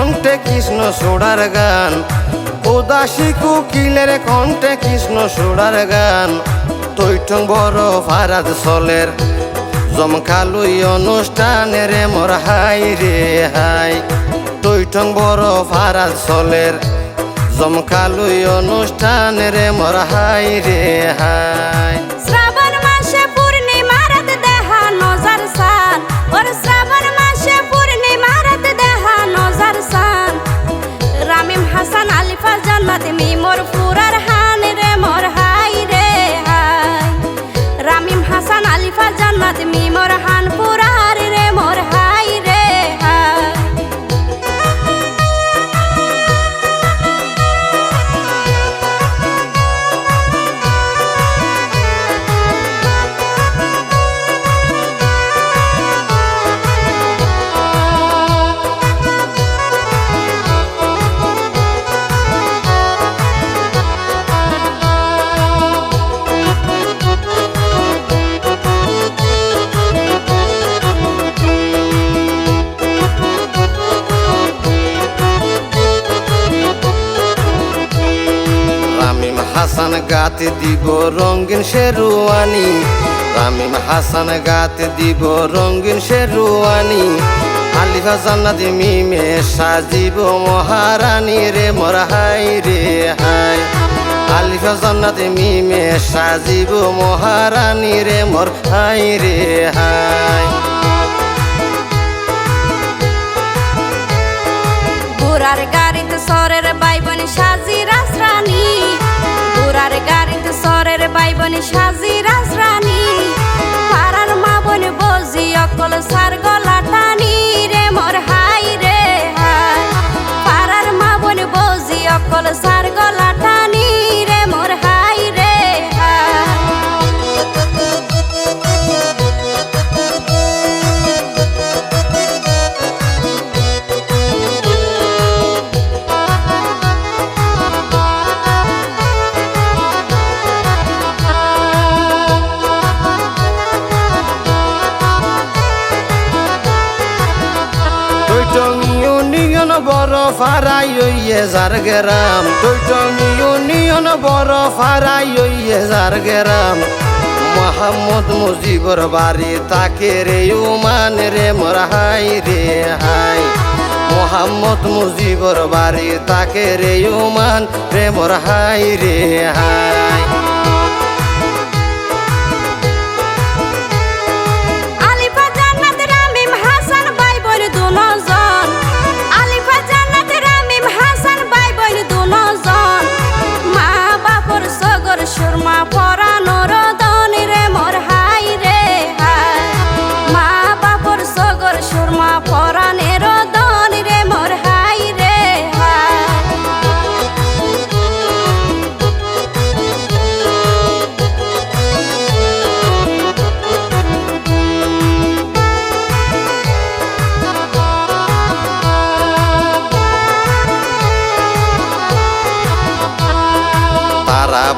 কণ্ঠে কৃষ্ণ সোড়ার গান। উদাসী কুকিলের কণ্ঠে কৃষ্ণ সোড়ার গান। তৈঠং বড় ফারাদ সলের জমকালুই অনুষ্ঠানে রে মোর হাই রে হাই। তৈঠং বড় ফারাদ সলের জমকালুই অনুষ্ঠানে রে মোর হাই রে হাই। হাসান গাতে দিব রঙ্গিন শেরুয়ানি রামিম হাসান গাতে দিব রঙ্গিন শেরুয়ানি আলিফা জান্নাত মিমে সাজিব মহারানী রে, মোর হাই রে হাই। আলিফা জান্নাত মিমে সাজিব মহারানী রে, মোর হাই রে হাই। গাড়িতে সরের বাইবনি সাজি রাজরানী বুড়ার গাড়িতে সরের বাইবনি সাজি রাজরানী। পাড়ার মা বোন বজি অকল সার ইউনিয়ন বড় ফারাই ওইয়ে যার গেরাম। টৈটং ইউনিয়ন বড় ফারাই ওইয়ে যার গেরাম। মোহাম্মদ মুজিবর বাড়ি তাকে রে, উমান রে মোর রে, হাই। মোহাম্মদ মুজিবর বাড়ি তাকে রে, উমান রে মোর রে, হাই।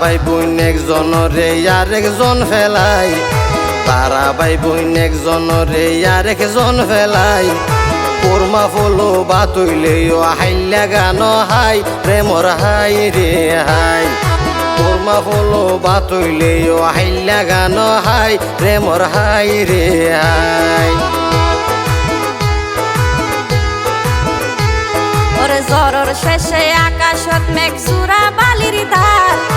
ভাই বোন একজন রে, আর একজন ফেলাই। তারা ভাই বোন একজন রে, আর একজন ফেলাই। কোরমা ফলো বাতইলে হাইলা গান হাই প্রেমর হাই রে হাই। কোরমা ফলো বাতইলে হাইলা গান হাই প্রেমর হাই রে হাই। ওরে শেষে আকাশত মেঘ সুরা বালির ধার।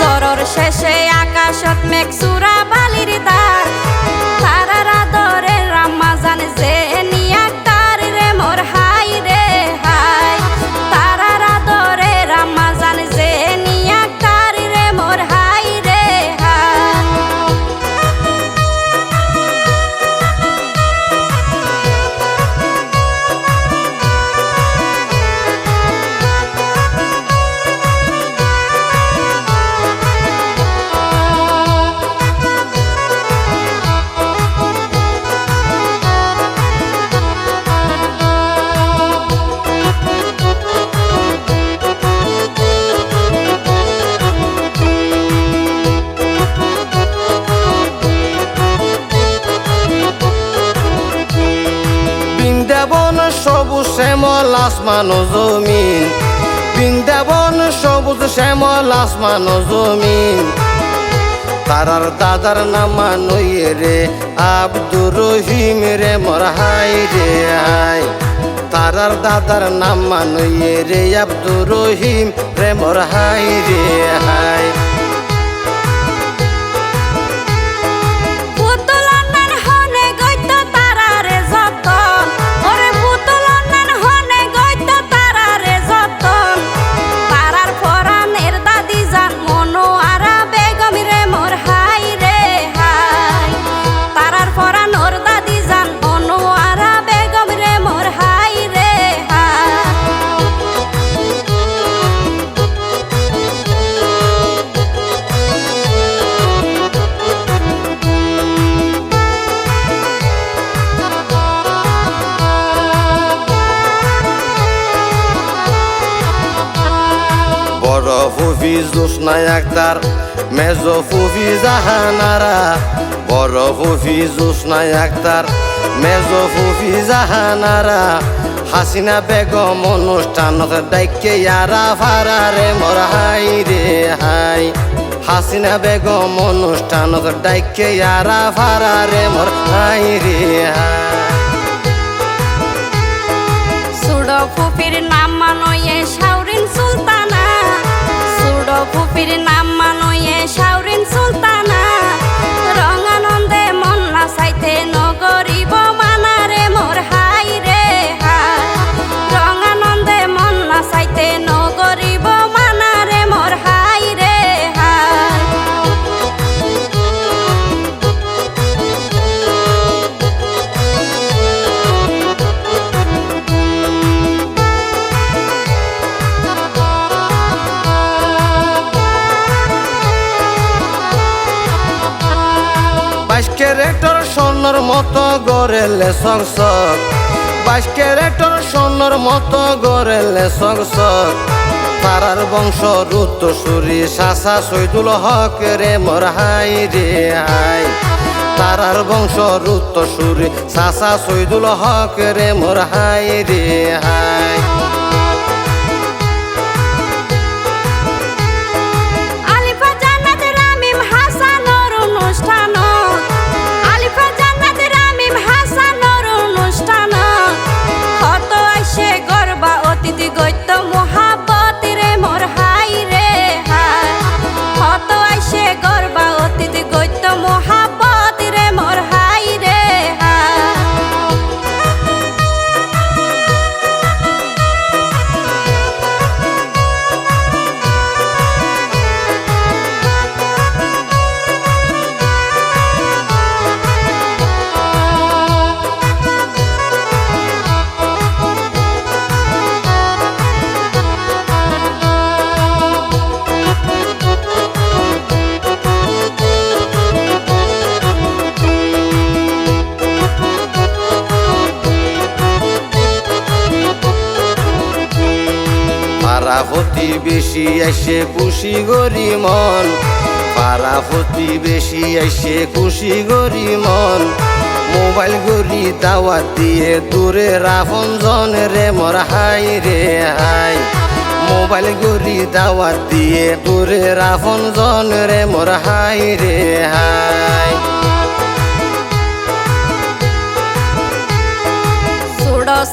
জরর শেষে আকাশত মেঘ সুরা বালির ধার আসমান ও জমিন। বৃন্দাবন সবুজ শ্যামল আসমান ও জমিন। তারার দাদার নাম নইয়ে রে, আব্দুর রহিম রে, মর হাই রে হাই তারার দাদার নাম নইয়ে রে, আব্দুর রহিম রে, মর হাই রে হাই জোসনা আক্তার মেজো ফুফি জাহানারা বড় ফুফি জোসনা আক্তার মেজো ফুফি জাহানারা, হাসিনা বেগম অনুষ্ঠানত ডাইকে ইয়ারা ফারারে মোর হাই রে হাই। হাসিনা বেগম অনুষ্ঠানত ডাইকে ইয়ারা ফারারে মোর হাই রে হাই। স্বর্ণর মতো গড়েলে সংসদ বাইশ ক্যারেটর সোনার মতো গড়েলে সংসদ তারার বংশ রুত সুরি শাসা সৈদুল হক রে, মোর হাই রে, হাই। তারার বংশ রুত সুরি শাসা সৈদুল হক রে, মোর হাই রে, হাই। বেশি এসে খুশি গরি মন। পারাফতি বেশি এসে খুশি গরি মন। মোবাইল গরি দাওয়াত দিয়ে দূরে রাফন জন রে, মোর হাই রে হাই। মোবাইল গরি দাওয়াত দিয়ে দূরে রাফন জন রে, মোর হাই রে হাই।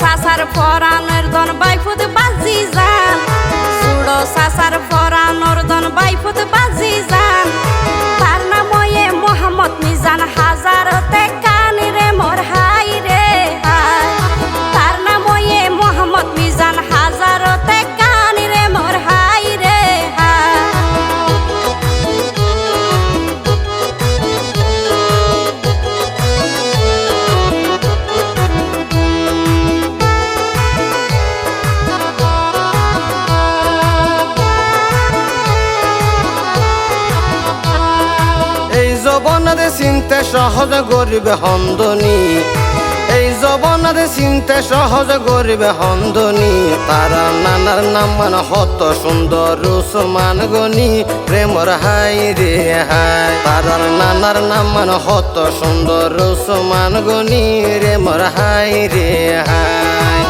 সাসার ফরানোর দন বাইফুত বাজি যান সুড়ো সাসার ফরানোর দন বাইফুত বাজি যান তার নাময়ে মোহাম্মদ সহজ গরিবে হন্দনি। এই জবনাদে চিন্তা সহজ গরিবে হন্দনি। তারা নানার নাম মান হত সুন্দর রুসমান গনি। প্রেমর হাই রে হাই। তারার নানার নাম মান হত সুন্দর রুসমান গনি। রে হাই রে হাই।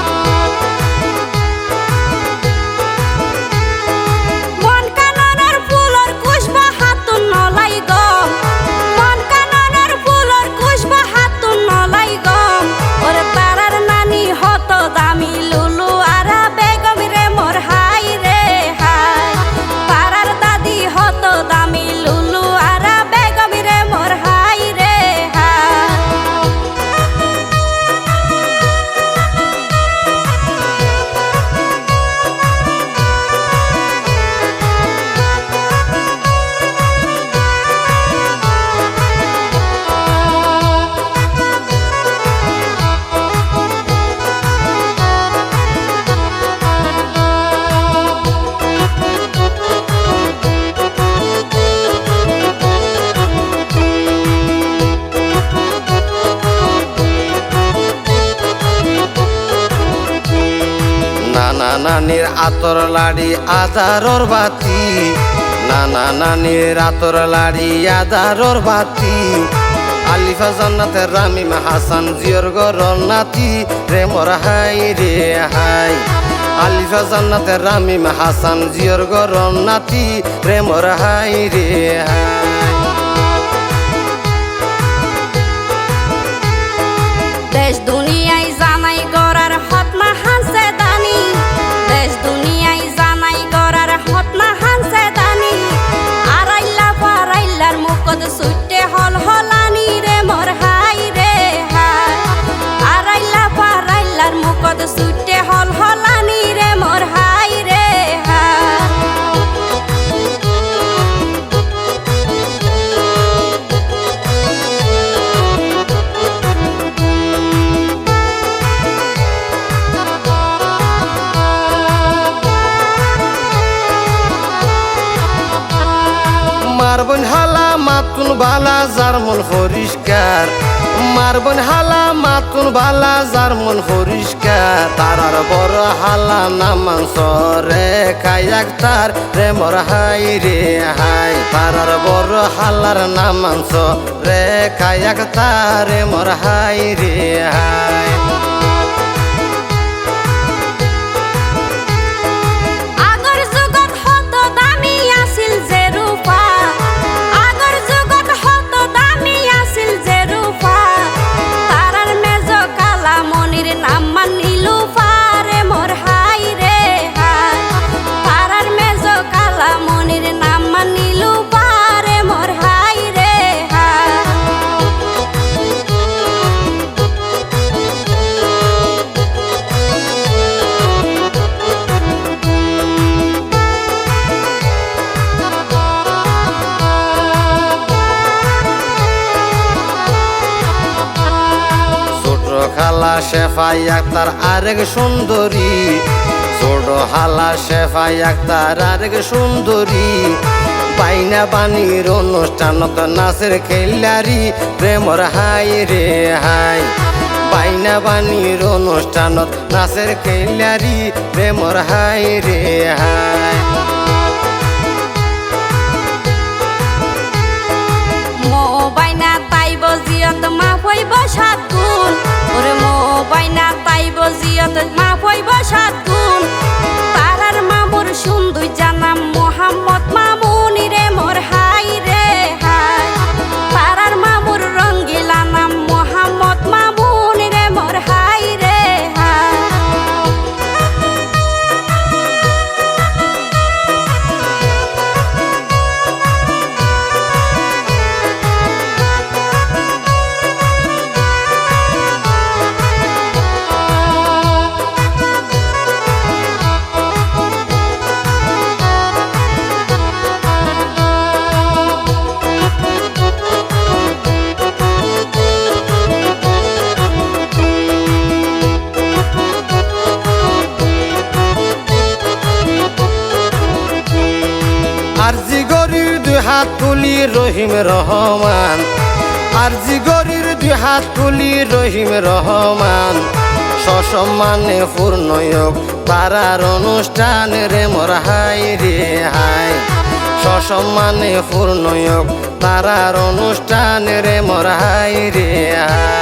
নানির আতর লাড়ি আদারর বাতি। নানা নানির আতর লাড়ি আদারর বাতি। আলিফা জান্নাতের রামিম হাসান জিয়র গরর নাতি। রে মোর হাই রে হাই। আলিফা জান্নাতের রামিম হাসান জিয়র গরর নাতি। রে মোর হাই রে হাই। পরিষ্কার। মারবন হালা, মাতুন বালা, যার মন পরিষ্কার। তারার বড় হালা নামান সরে খায়াক রে মর হাই রে হাই তারার বড় হালার নামান সরে খায়াক তার। রে মর হাই রে হাই। শেফাই আক্তার আরেক সুন্দরী। ছোট হালা শেফাই আক্তার আরেক সুন্দরী। বাইনা বাণীর অনুষ্ঠানত নাচের খেলারি। প্রেমর হাই রে হাই। বাইনা বাণীর অনুষ্ঠানত নাচের খেলারি। প্রেমর হাই রে হাই। বাইনা তাইব, জিয়ত মা ফইব সাত গুণ ওরে মো পাইব জিয়ত মা ফইব সাত গুণ। পাড়ার মামুর সুন্দর জানাম মোহাম্মদ মামুনি তুলি রহিম রহমান। আর গরির দুই হাত তুলি রহিম রহমান। সসম্মানে পূর্ণয়োগ তারার অনুষ্ঠান রে মোর হাই রে হাই। সসম্মানে পূর্ণয়োগ তারার অনুষ্ঠান রে মোর হাই রে হাই।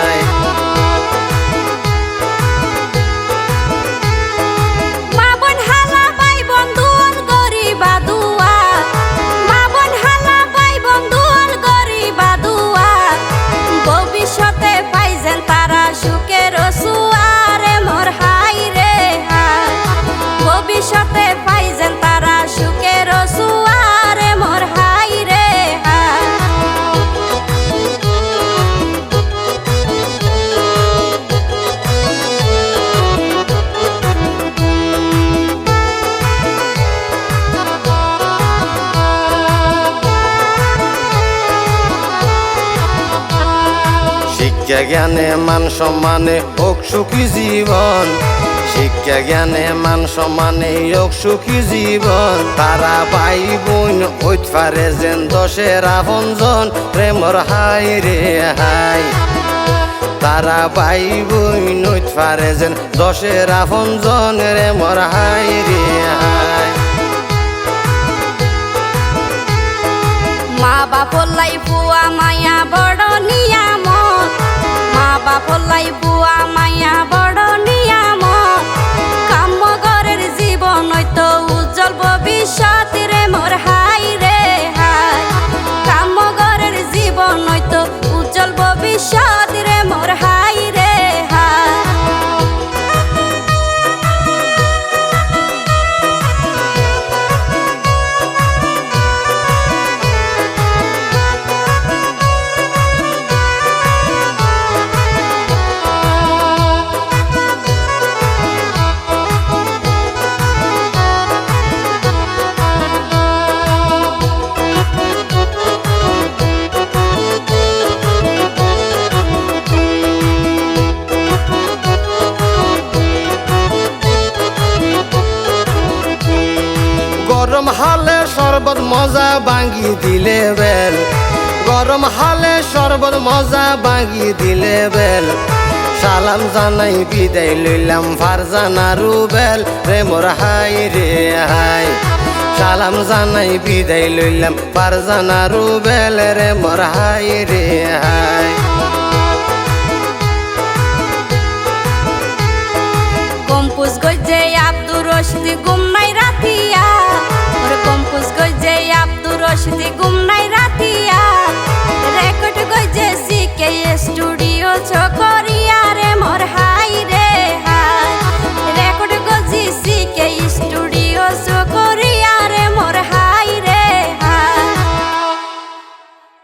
শিক্ষা জ্ঞানে মান সম্মানে হোক সুখী জীবন। শিক্ষা জ্ঞানে মান সম্মানে হোক সুখী জীবন। তারা ভাই বোন ওইট পারে যেন দশের আপনজন। প্রেমর হাই রে হাই। তারা বাই বই নইত পারে যেন দশের আপন জন রে মোর হাই রে হাই। মা বাপলাই বুয়া মায়া বড় নিয়ামত দিলে বেল। গরম হালে শরবত মজা বাঙ্গি দিলে বেল। সালাম জানাই, বিদায় লইলাম ফারজানা রুবেল। রে মোর হাই রে হাই। সালাম জানাই, বিদায় লইলাম ফারজানা রুবেল। রে মোর হাই রে হাই। কম্পুস গজে আব্দুর রশিদ, গুম আসতে ঘুম নাই রাতিয়া রেকর্ড গজে সিকে স্টুডিও চকরিয়া রে মোর হাই রে হাই। রেকর্ড গজি সিকে